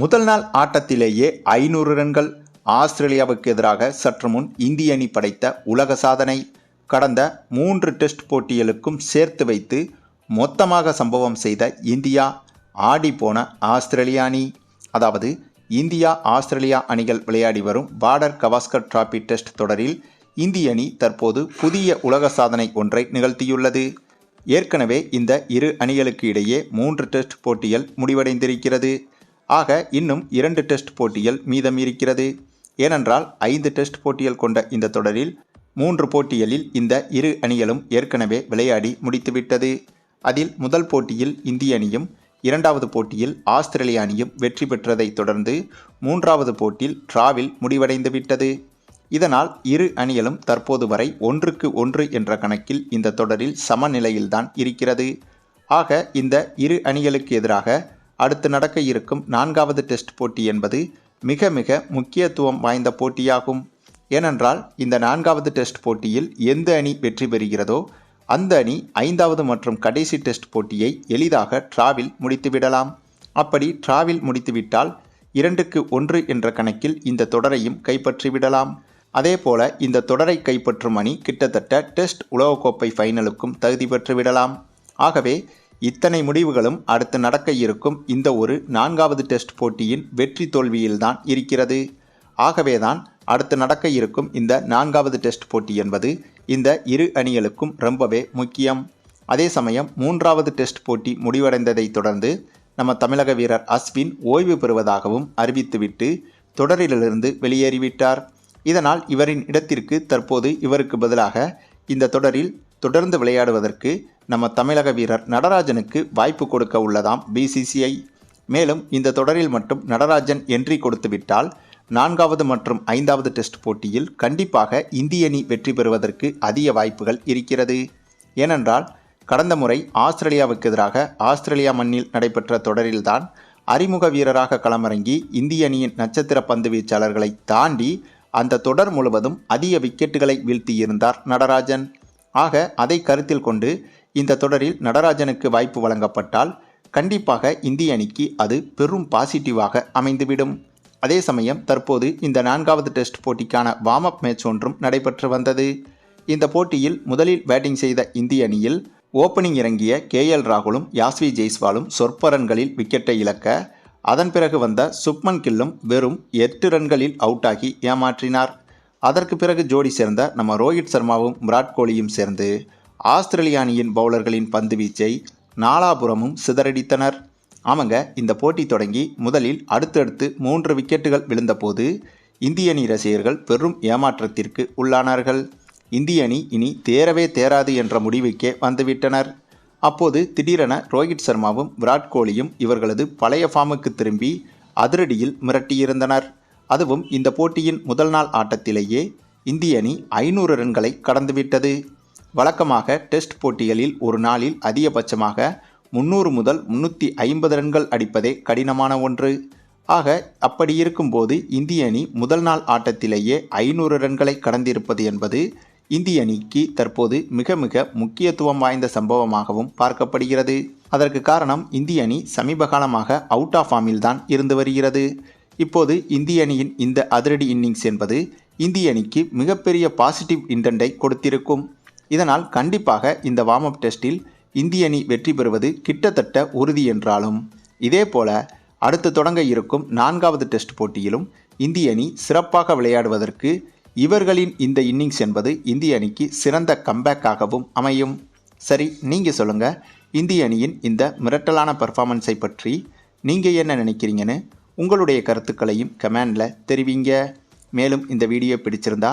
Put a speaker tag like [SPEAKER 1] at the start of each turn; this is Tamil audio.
[SPEAKER 1] முதல் நாள் ஆட்டத்திலேயே ஐநூறு ரன்கள் ஆஸ்திரேலியாவுக்கு எதிராக சற்று முன் இந்திய அணி படைத்த உலக சாதனை. கடந்த மூன்று டெஸ்ட் போட்டிகளுக்கும் சேர்த்து வைத்து மொத்தமாக சம்பவம் செய்த இந்தியா ஆடி போன ஆஸ்திரேலியா அணி. அதாவது இந்தியா ஆஸ்திரேலியா அணிகள் விளையாடி வரும் பார்டர் கவாஸ்கர் டிராபி டெஸ்ட் தொடரில் இந்திய அணி தற்போது புதிய உலக சாதனை ஒன்றை நிகழ்த்தியுள்ளது. ஏற்கனவே இந்த இரு அணிகளுக்கு இடையே மூன்று டெஸ்ட் போட்டிகள் முடிவடைந்திருக்கிறது. ஆக இன்னும் இரண்டு டெஸ்ட் போட்டிகள் மீதம் இருக்கிறது. ஏனென்றால் ஐந்து டெஸ்ட் போட்டிகள் கொண்ட இந்த தொடரில் மூன்று போட்டிகளில் இந்த இரு அணிகளும் ஏற்கனவே விளையாடி முடித்துவிட்டது. அதில் முதல் போட்டியில் இந்திய அணியும் இரண்டாவது போட்டியில் ஆஸ்திரேலிய அணியும் வெற்றி பெற்றதைத் தொடர்ந்து மூன்றாவது போட்டியில் டிராவில் முடிவடைந்து விட்டது இதனால் இரு அணிகளும் தற்போது வரை ஒன்றுக்கு ஒன்று என்ற கணக்கில் இந்த தொடரில் சமநிலையில்தான் இருக்கிறது. ஆக இந்த இரு அணிகளுக்கு எதிராக அடுத்து நடக்க இருக்கும் நான்காவது டெஸ்ட் போட்டி என்பது மிக மிக முக்கியத்துவம் வாய்ந்த போட்டியாகும். ஏனென்றால் இந்த நான்காவது டெஸ்ட் போட்டியில் எந்த அணி வெற்றி பெறுகிறதோ அந்த அணி ஐந்தாவது மற்றும் கடைசி டெஸ்ட் போட்டியை எளிதாக டிராவில் முடித்துவிடலாம். அப்படி டிராவில் முடித்துவிட்டால் இரண்டுக்கு ஒன்று என்ற கணக்கில் இந்த தொடரையும் கைப்பற்றிவிடலாம். அதேபோல இந்த தொடரை கைப்பற்றும் அணி கிட்டத்தட்ட டெஸ்ட் உலகக்கோப்பை ஃபைனலுக்கும் தகுதி பெற்றுவிடலாம். ஆகவே இத்தனை முடிவுகளும் அடுத்து நடக்க இருக்கும் இந்த ஒரு நான்காவது டெஸ்ட் போட்டியின் வெற்றி தோல்வியில்தான் இருக்கிறது. ஆகவேதான் அடுத்து நடக்க இருக்கும் இந்த நான்காவது டெஸ்ட் போட்டி என்பது இந்த இரு அணிகளுக்கும் ரொம்பவே முக்கியம். அதே சமயம் மூன்றாவது டெஸ்ட் போட்டி முடிவடைந்ததை தொடர்ந்து நம்ம தமிழக வீரர் அஸ்வின் ஓய்வு பெறுவதாகவும் அறிவித்துவிட்டு தொடரிலிருந்து வெளியேறிவிட்டார். இதனால் இவரின் இடத்திற்கு தற்போது இவருக்கு பதிலாக இந்த தொடரில் தொடர்ந்து விளையாடுவதற்கு நம்ம தமிழக வீரர் நடராஜனுக்கு வாய்ப்பு கொடுக்க உள்ளதாம் பிசிசிஐ மேலும் இந்த தொடரில் மட்டும் நடராஜன் என்ட்ரி கொடுத்துவிட்டால் நான்காவது மற்றும் ஐந்தாவது டெஸ்ட் போட்டியில் கண்டிப்பாக இந்திய அணி வெற்றி பெறுவதற்கு அதிக வாய்ப்புகள் இருக்கிறது. ஏனென்றால் கடந்த முறை ஆஸ்திரேலியாவுக்கு எதிராக ஆஸ்திரேலியா மண்ணில் நடைபெற்ற தொடரில்தான் அறிமுக வீரராக களமிறங்கி இந்திய அணியின் நட்சத்திர பந்து வீச்சாளர்களை தாண்டி அந்த தொடர் முழுவதும் அதிக விக்கெட்டுகளை வீழ்த்தியிருந்தார் நடராஜன். ஆக அதை கருத்தில் கொண்டு இந்த தொடரில் நடராஜனுக்கு வாய்ப்பு வழங்கப்பட்டால் கண்டிப்பாக இந்திய அணிக்கு அது பெரும் பாசிட்டிவாக அமைந்துவிடும். அதே சமயம் தற்போது இந்த நான்காவது டெஸ்ட் போட்டிக்கான வார்ம் அப் மேட்ச் ஒன்றும் நடைபெற்று வந்தது. இந்த போட்டியில் முதலில் பேட்டிங் செய்த இந்திய அணியில் ஓப்பனிங் இறங்கிய கே எல் ராகுலும் யாஸ்வி ஜெய்ஸ்வாலும் சொற்ப ரன்களில் விக்கெட்டை இழக்க அதன் பிறகு வந்த சுப்மன் கில்லும் வெறும் எட்டு ரன்களில் அவுட் ஆகி ஏமாற்றினார். அதற்கு பிறகு ஜோடி சேர்ந்த நம்ம ரோஹித் சர்மாவும் விராட் கோலியும் சேர்ந்து ஆஸ்திரேலிய அணியின் பவுலர்களின் பந்துவீச்சை நாலாபுரமும் சிதறடித்தனர். ஆமாங்க இந்த போட்டி தொடங்கி முதலில் அடுத்தடுத்து மூன்று விக்கெட்டுகள் விழுந்தபோது இந்திய அணி ரசிகர்கள் பெரும் ஏமாற்றத்திற்கு உள்ளானார்கள். இந்திய அணி இனி தேரவே தேராது என்ற முடிவுக்கே வந்துவிட்டனர். அப்போது திடீரென ரோஹித் சர்மாவும் விராட் கோலியும் இவர்களது பழைய ஃபார்முக்கு திரும்பி அதிரடியில் மிரட்டியிருந்தனர். அதுவும் இந்த போட்டியின் முதல் நாள் ஆட்டத்திலேயே இந்திய அணி ஐநூறு ரன்களை கடந்துவிட்டது. வழக்கமாக டெஸ்ட் போட்டிகளில் ஒரு நாளில் அதிகபட்சமாக முந்நூறு முதல் முன்னூற்றி ஐம்பது ரன்கள் அடிப்பதே கடினமான ஒன்று. ஆக அப்படி இருக்கும்போது இந்திய அணி முதல் நாள் ஆட்டத்திலேயே ஐநூறு ரன்களை கடந்திருப்பது என்பது இந்திய அணிக்கு தற்போது மிக மிக முக்கியத்துவம் வாய்ந்த சம்பவமாகவும் பார்க்கப்படுகிறது. அதற்கு காரணம் இந்திய அணி சமீப காலமாக அவுட் ஆஃப் ஃபார்மில் தான் இருந்து வருகிறது. இப்போது இந்திய அணியின் இந்த அதிரடி இன்னிங்ஸ் என்பது இந்திய அணிக்கு மிகப்பெரிய பாசிட்டிவ் இன்டென்ட்டை கொடுத்திருக்கும். இதனால் கண்டிப்பாக இந்த வார்ம் அப் டெஸ்டில் இந்திய அணி வெற்றி பெறுவது கிட்டத்தட்ட உறுதி என்றாலும். இதேபோல அடுத்து தொடங்க இருக்கும் நான்காவது டெஸ்ட் போட்டியிலும் இந்திய அணி சிறப்பாக விளையாடுவதற்கு இவர்களின் இந்த இன்னிங்ஸ் என்பது இந்திய அணிக்கு சிறந்த கம்பேக்காகவும் அமையும். சரி நீங்கள் சொல்லுங்கள் இந்திய அணியின் இந்த மிரட்டலான பர்ஃபார்மன்ஸை பற்றி நீங்கள் என்ன நினைக்கிறீங்கன்னு உங்களுடைய கருத்துக்களையும் கமெண்டில் தெரிவிங்க. மேலும் இந்த வீடியோ பிடிச்சிருந்தா